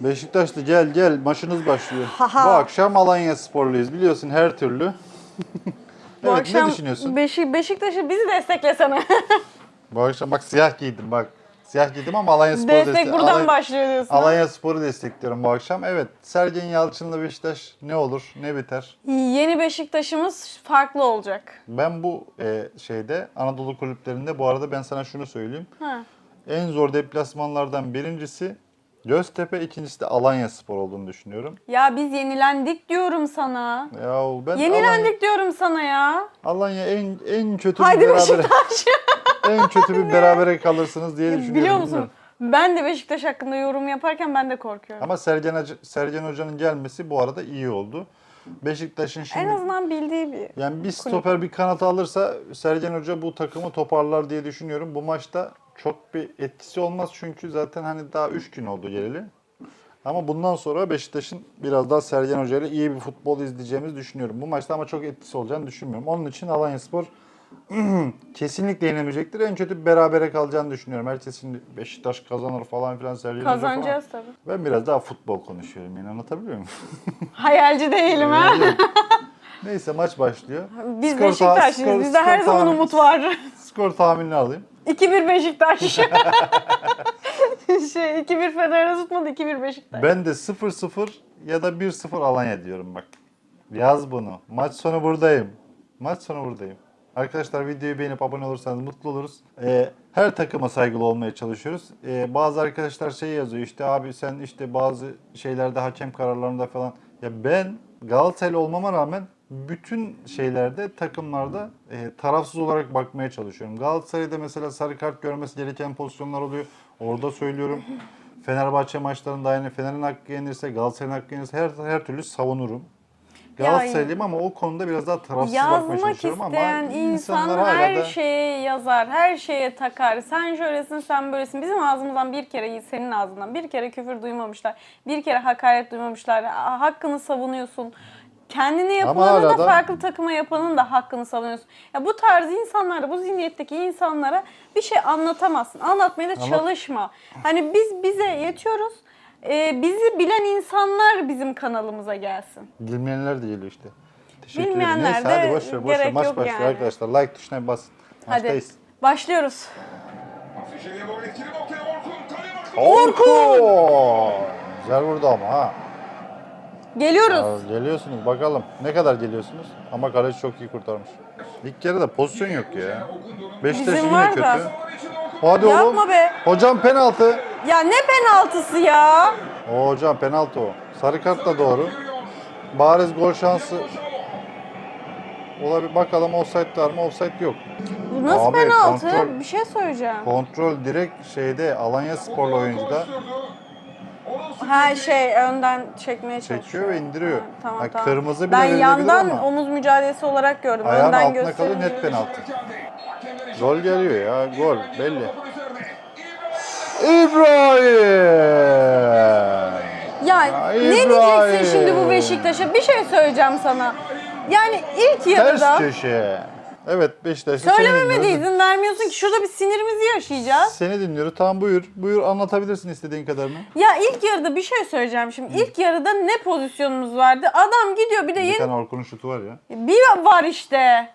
Beşiktaşlı gel gel maçınız başlıyor. Haha. Bu akşam Alanya sporluyuz biliyorsun her türlü. Bu evet akşam ne düşünüyorsun? Beşik, Beşiktaş'ı bizi desteklesene. Bu akşam bak siyah giydim bak. Siyah giydim ama Alanya Spor'u Destek destek- buradan Alanya- başlıyor diyorsun. Alanya Spor'u destekliyorum bu akşam. Evet Sergen Yalçın'la Beşiktaş ne olur ne biter. Yeni Beşiktaş'ımız farklı olacak. Ben bu e, şeyde Anadolu kulüplerinde bu arada ben sana şunu söyleyeyim. Ha. En zor deplasmanlardan birincisi Göztepe, ikincisi de Alanya Spor olduğunu düşünüyorum. Ya biz yenilendik diyorum sana. Ya ben Yenilendik diyorum sana ya. Alanya, Alanya en en kötü Haydi bir berabere Beşiktaş. en kötü bir berabere kalırsınız diye düşünüyorum. Biliyor musun? bilmiyorum. Ben de Beşiktaş hakkında yorum yaparken ben de korkuyorum. Ama Sergen, Hoca- Sergen Hoca'nın gelmesi bu arada iyi oldu. Beşiktaş'ın şimdi en azından bildiği bir... yani bir stoper bir kanat alırsa Sergen Hoca bu takımı toparlar diye düşünüyorum. Bu maçta çok bir etkisi olmaz çünkü zaten hani daha 3 gün oldu geleli. Ama bundan sonra Beşiktaş'ın biraz daha Sergen Hoca ile iyi bir futbol izleyeceğimizi düşünüyorum. Bu maçta ama çok etkisi olacağını düşünmüyorum. Onun için Alanyaspor kesinlikle yenemeyecektir. En kötü berabere kalacağını düşünüyorum. Herkes şimdi Beşiktaş kazanır falan filan Sergen Hoca falan. Kazanacağız tabii. Ben biraz daha futbol konuşuyorum yani anlatabiliyor muyum? Hayalci değilim ha. Neyse maç başlıyor. Biz Skor ta- Beşiktaşlıyız. Bizde her zaman umut var. Skor tahminini alayım. 2-1 Beşiktaş. şey 2-1 Fener'e tutmadı 2-1 Beşiktaş. Ben de 0-0 ya da 1-0 Alanya diyorum bak. Yaz bunu. Maç sonu buradayım. Maç sonu buradayım. Arkadaşlar videoyu beğenip abone olursanız mutlu oluruz. Ee, her takıma saygılı olmaya çalışıyoruz. Ee, bazı arkadaşlar şey yazıyor işte abi sen işte bazı şeylerde hakem kararlarında falan. Ya ben Galatasaraylı olmama rağmen bütün şeylerde takımlarda e, tarafsız olarak bakmaya çalışıyorum. Galatasaray'da mesela sarı kart görmesi gereken pozisyonlar oluyor. Orada söylüyorum. Fenerbahçe maçlarında yani Fener'in hakkı yenirse, Galatasaray'ın hakkı yenirse her, her türlü savunurum. Galatasaraylıyım ama o konuda biraz daha tarafsız bakmaya Yazmak çalışıyorum ama isteyen insan her da şeye yazar, her şeye takar. Sen şöylesin, sen böylesin. Bizim ağzımızdan bir kere, senin ağzından bir kere küfür duymamışlar. Bir kere hakaret duymamışlar. Hakkını savunuyorsun. Kendine yapılanı da farklı takıma yapanın da hakkını savunuyorsun. Ya bu tarz insanlara, bu zihniyetteki insanlara bir şey anlatamazsın. Anlatmaya da Ama- çalışma. Hani biz bize yetiyoruz. Ee, bizi bilen insanlar bizim kanalımıza gelsin. bilmeyenler de geliyor işte. Teşekkür ederim. Bilmeyenler Neyse de hadi boş ver, boş ver. gerek Maç yok başlıyor yani. arkadaşlar. Like tuşuna basın. Hadi Maçtayız. başlıyoruz. Orkun. Orkun! Güzel vurdu ama ha. Geliyoruz. Ya geliyorsunuz bakalım. Ne kadar geliyorsunuz? Ama kaleci çok iyi kurtarmış. İlk yarıda pozisyon yok ya. Beşiktaş Bizim yine var kötü. da. Hadi oğlum. Yapma be. Hocam penaltı. Ya ne penaltısı ya? O hocam penaltı o. Sarı kart da doğru. Bariz gol şansı olabilir. Bakalım offside var mı? Offside yok. Bu nasıl Abi, penaltı? kontrol- Bir şey söyleyeceğim. Kontrol direkt şeyde Alanya Sporlu oyuncuda Ha şey önden çekmeye çalışıyor. çekiyor ve indiriyor. Ha, tamam Ha, tamam. kırmızı bile ben verilebilir yandan ama omuz mücadelesi olarak gördüm. ayağın önden altına kalıyor gösterince. net penaltı. Gol geliyor ya gol belli. İbrahim! Ya, ne İbrahim! diyeceksin şimdi bu Beşiktaş'a? Bir şey söyleyeceğim sana. Yani ilk Ters yarıda köşe. Evet Beşiktaş'ta söylememe de izin vermiyorsun ki. Şurada bir sinirimizi yaşayacağız. Seni dinliyoruz. Tamam buyur. Buyur anlatabilirsin istediğin kadarını. Ya ilk yarıda bir şey söyleyeceğim şimdi. İlk yarıda ne pozisyonumuz vardı? Adam gidiyor bir de Bir yeni tane Orkun'un şutu var ya. Bir var işte.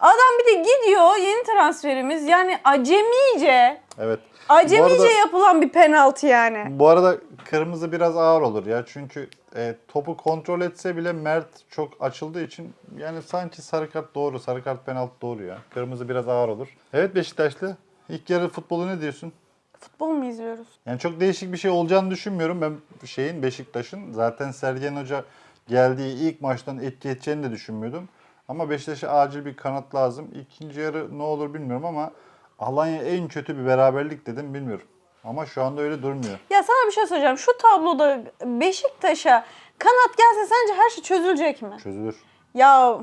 Adam bir de gidiyor yeni transferimiz yani acemice, Evet. Acemice Bu arada- yapılan bir penaltı yani. Bu arada kırmızı biraz ağır olur ya. Çünkü e, topu kontrol etse bile Mert çok açıldığı için yani sanki sarı kart doğru, sarı kart penaltı doğru ya. Kırmızı biraz ağır olur. Evet Beşiktaşlı. İlk yarı futbolu ne diyorsun? Futbol mu izliyoruz? Yani çok değişik bir şey olacağını düşünmüyorum. Ben şeyin Beşiktaş'ın zaten Sergen Hoca geldiği ilk maçtan etki edeceğini de düşünmüyordum. Ama Beşiktaş'a acil bir kanat lazım. İkinci yarı ne olur bilmiyorum ama Alanya en kötü bir beraberlik dedim bilmiyorum. Ama şu anda öyle durmuyor. Ya sana bir şey söyleyeceğim. Şu tabloda Beşiktaş'a kanat gelse sence her şey çözülecek mi? Çözülür. Ya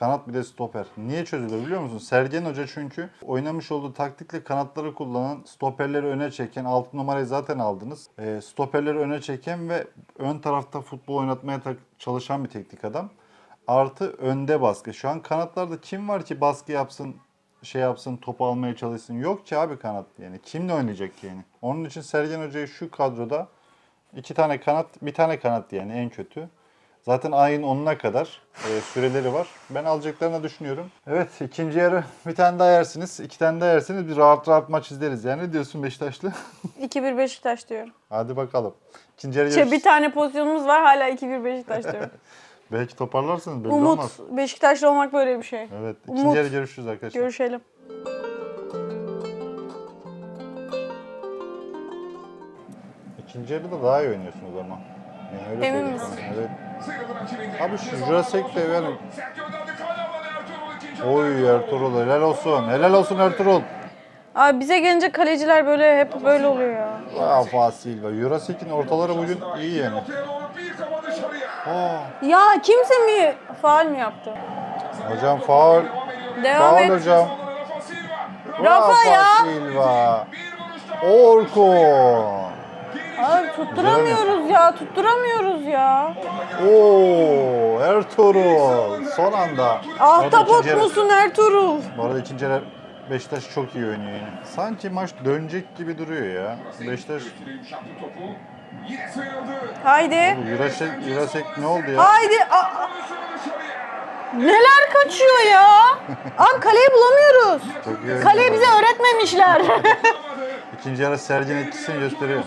Kanat bir de stoper. Niye çözülür biliyor musun? Sergen Hoca çünkü oynamış olduğu taktikle kanatları kullanan, stoperleri öne çeken, 6 numarayı zaten aldınız. E, stoperleri öne çeken ve ön tarafta futbol oynatmaya çalışan bir teknik adam. Artı önde baskı. Şu an kanatlarda kim var ki baskı yapsın, şey yapsın, topu almaya çalışsın? Yok ki abi kanat yani. Kimle oynayacak yani? Onun için Sergen Hoca'yı şu kadroda İki tane kanat, bir tane kanat yani en kötü. Zaten ayın 10'una kadar e, süreleri var. Ben alacaklarını düşünüyorum. Evet ikinci yarı bir tane daha yersiniz. iki tane daha yersiniz. Bir rahat rahat maç izleriz. Yani ne diyorsun Beşiktaşlı? 2-1 Beşiktaş diyorum. Hadi bakalım. İkinci yarı Şey, görüş- bir tane pozisyonumuz var hala 2-1 Beşiktaş diyorum. Belki toparlarsınız belli Umut, olmaz. Beşiktaşlı olmak böyle bir şey. Evet. ikinci Umut. yarı görüşürüz arkadaşlar. Görüşelim. İkinci yarıda daha iyi oynuyorsunuz ama. Yani öyle Emin söyleyeyim misin? sana, Evet. Abi şu Jurassic de yani Oy. Ertuğrul helal olsun. Helal olsun Ertuğrul. Abi bize gelince kaleciler böyle hep böyle oluyor ya. Rafa Silva. Jurassic'in ortaları bugün iyi yani. Ya kimse mi faal mi yaptı? hocam faul. Devam Faul et. hocam. Rafa ya. Silva. Orkun. Abi tutturamıyoruz ya, tutturamıyoruz ya. Oo, Ertuğrul. Son anda. Ahtapot musun Ertuğrul? Bu arada ikinci yarı Beşiktaş çok iyi oynuyor yine. Sanki maç dönecek gibi duruyor ya. Beşiktaş Haydi. Jurassic, Jurassic ne oldu ya? Haydi. Dışarıya. neler kaçıyor ya? Abi kaleyi bulamıyoruz. Çok iyi oynuyor. Kaleyi bize öğretmemişler. İkinci yarı Sergen etkisini gösteriyor.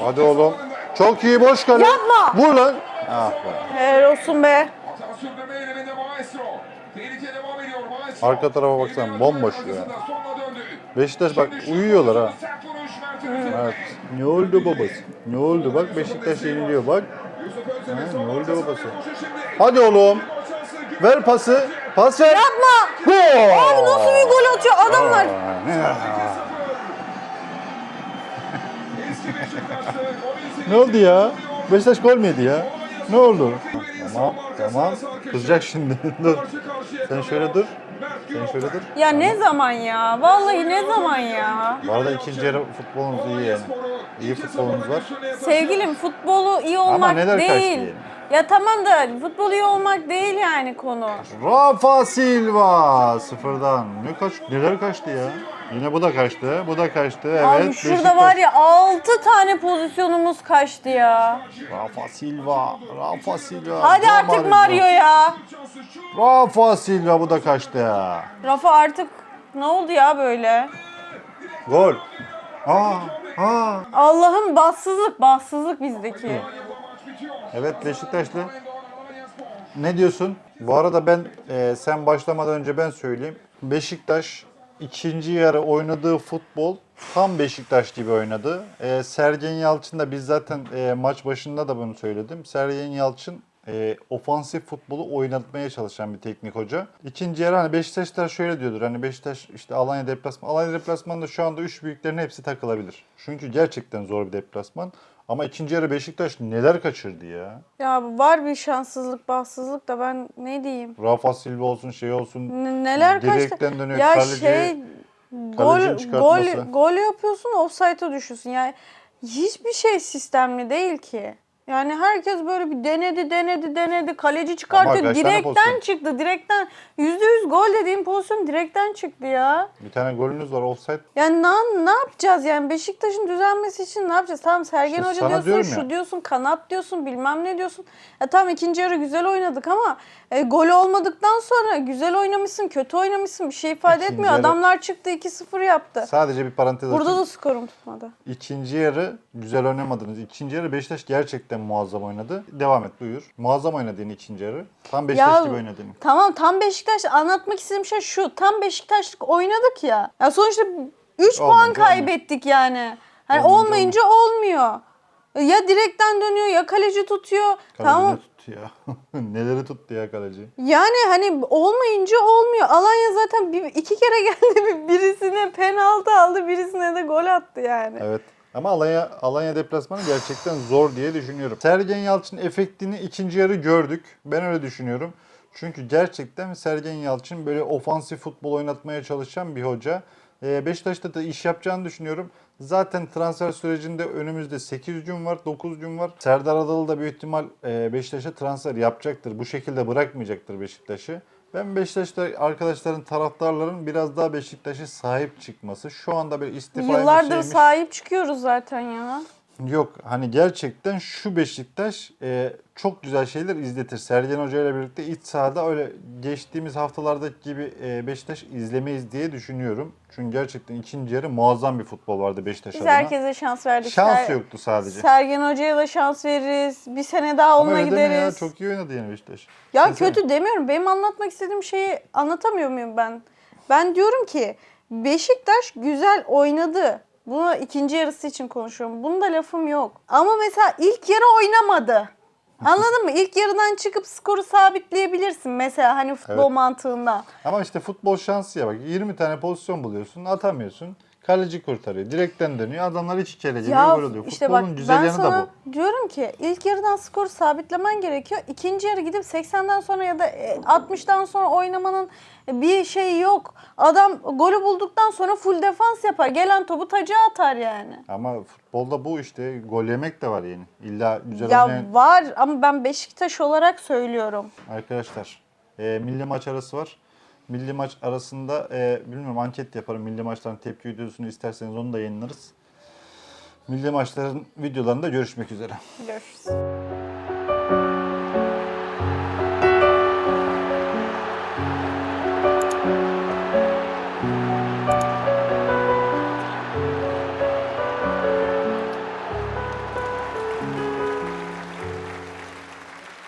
Hadi oğlum. Çok iyi boş kale. Yapma. Vur lan. Ah be. Helal olsun be. Hata sürdürme eyleminde Maestro. Tehlike devam ediyor Maestro. Arka tarafa baksana, bomboş ya. Beşiktaş bak uyuyorlar ha. Evet. Ne oldu babası? Ne oldu? Bak Beşiktaş yeniliyor bak. Ha, ne oldu babası? Hadi oğlum. Ver pası. Pas ver. Yapma. Gol. Abi nasıl bir gol atıyor adamlar? Ne- oldu ya? Beşiktaş gol mü yedi ya? Ne oldu? Tamam tamam. Kızacak şimdi. dur. Sen şöyle dur. Mert Sen Günok. şöyle dur. Ya ne zaman ya? Vallahi ne zaman ya? Bu arada ikinci yarı futbolumuz iyi yani. İyi futbolumuz var. Sevgilim futbolu iyi olmak neler kaçtı değil. yani? Ya tamam da futbolu iyi olmak değil yani konu. Rafa Silva sıfırdan. Ne kaç neler kaçtı ya? Yine bu da kaçtı. Bu da kaçtı. Evet. Abi şurada Beşiktaş. var ya 6 tane pozisyonumuz kaçtı ya. Rafa Silva. Rafa Silva. Hadi artık Mario ya. Rafa Silva bu da kaçtı ya. Rafa artık ne oldu ya böyle? Gol. Aa, aa. Allah'ım bassızlık, bassızlık bizdeki. Evet Beşiktaşlı. Ne diyorsun? Bu arada ben e, sen başlamadan önce ben söyleyeyim. Beşiktaş ikinci yarı oynadığı futbol tam Beşiktaş gibi oynadı. E, Sergen Yalçın da biz zaten e, maç başında da bunu söyledim. Sergen Yalçın e, ofansif futbolu oynatmaya çalışan bir teknik hoca. İkinci yarı hani Beşiktaşlar şöyle diyordur. Hani Beşiktaş işte Alanya deplasman. Alanya deplasmanında şu anda üç büyüklerin hepsi takılabilir. Çünkü gerçekten zor bir deplasman. Ama ikinci yarı Beşiktaş neler kaçırdı ya. Ya var bir şanssızlık, bassızlık da ben ne diyeyim? Rafa Silva olsun şey olsun. N- neler kaçtı? Dönüyor, Ya kaleci- şey gol gol gol yapıyorsun offside'a düşüyorsun. Yani hiçbir şey sistemli değil ki. Yani herkes böyle bir denedi denedi denedi kaleci kaç tane direkten pozisyon? çıktı direkten yüzde yüz gol dediğim pozisyon direkten çıktı ya. Bir tane golünüz var offside. Yani ne, ne yapacağız yani Beşiktaş'ın düzelmesi için ne yapacağız? Tamam Sergen İşte Hoca sana diyorsun, diyorum şu ya. diyorsun, kanat diyorsun, bilmem ne diyorsun. Ya tamam ikinci yarı güzel oynadık ama e, gol olmadıktan sonra güzel oynamışsın, kötü oynamışsın bir şey ifade İkinci etmiyor. yarı- Adamlar çıktı 2-0 yaptı. Sadece bir parantez Burada açayım. da skorum tutmadı. İkinci yarı güzel oynamadınız. İkinci yarı Beşiktaş gerçekten muazzam oynadı. Devam et buyur. Muazzam oynadığın ikinci yarı. Tam Beşiktaş Ya gibi oynadığın. tamam tam Beşiktaş anlatmak istediğim şey şu. Tam Beşiktaşlık oynadık ya. Ya sonuçta 3 puan kaybettik yani. Hani Olmayınca olmayınca olmuyor. Ya direkten dönüyor ya kaleci tutuyor. Kaleci tamam. tuttu ya? Neleri tuttu ya kaleci? Yani hani olmayınca olmuyor. Alanya zaten bir, iki kere geldi. Bir- Birisine penaltı aldı, birisine de gol attı yani. Evet. Ama Alanya, Alanya deplasmanı gerçekten zor diye düşünüyorum. Sergen Yalçın efektini ikinci yarı gördük. Ben öyle düşünüyorum. Çünkü gerçekten Sergen Yalçın böyle ofansif futbol oynatmaya çalışan bir hoca. Ee, Beşiktaş'ta da iş yapacağını düşünüyorum. Zaten transfer sürecinde önümüzde 8 gün var, 9 gün var. Serdar Adalı da büyük ihtimal e, Beşiktaş'a transfer yapacaktır. Bu şekilde bırakmayacaktır Beşiktaş'ı. Ben Beşiktaş'ta arkadaşların, taraftarların biraz daha Beşiktaş'a sahip çıkması. Şu anda bir istifa Yıllardır şeymiş. sahip çıkıyoruz zaten ya. Yok hani gerçekten şu Beşiktaş e, çok güzel şeyler izletir. Sergen Hoca ile birlikte iç sahada öyle geçtiğimiz haftalardaki gibi e, Beşiktaş izlemeyiz diye düşünüyorum. Çünkü gerçekten ikinci yarı muazzam bir futbol vardı Beşiktaş Biz adına. herkese şans verdik. Şans Ser- yoktu sadece. Sergen Hoca'ya da şans veririz. Bir sene daha onunla öyle deme gideriz. Ya, çok iyi oynadı yani Beşiktaş. Ya Desene. kötü demiyorum. Benim anlatmak istediğim şeyi anlatamıyor muyum ben? Ben diyorum ki Beşiktaş güzel oynadı. Bunu ikinci yarısı için konuşuyorum. Bunda lafım yok. Ama mesela ilk yarı oynamadı. Anladın mı? İlk yarıdan çıkıp skoru sabitleyebilirsin mesela hani futbol Evet. mantığında. Ama işte futbol şansı ya bak 20 tane pozisyon buluyorsun atamıyorsun. Kaleci kurtarıyor. Direkten dönüyor. Adamlar iki kere geliyor oluyor. işte Futbolun bak güzel ben yanı sana da diyorum ki ilk yarıdan skoru sabitlemen gerekiyor. İkinci yarı gidip 80'den sonra ya da e, 60'tan sonra oynamanın bir şeyi yok. Adam golü bulduktan sonra full defans yapar. Gelen topu taca atar yani. Ama futbolda bu işte gol yemek de var yani. İlla güzel Ya oynayan var ama ben Beşiktaş olarak söylüyorum. arkadaşlar. E, milli maç arası var. Milli maç arasında e, bilmiyorum anket yaparım. Milli maçların tepki videosunu isterseniz onu da yayınlarız. Milli maçların videolarında görüşmek üzere. Görüşürüz.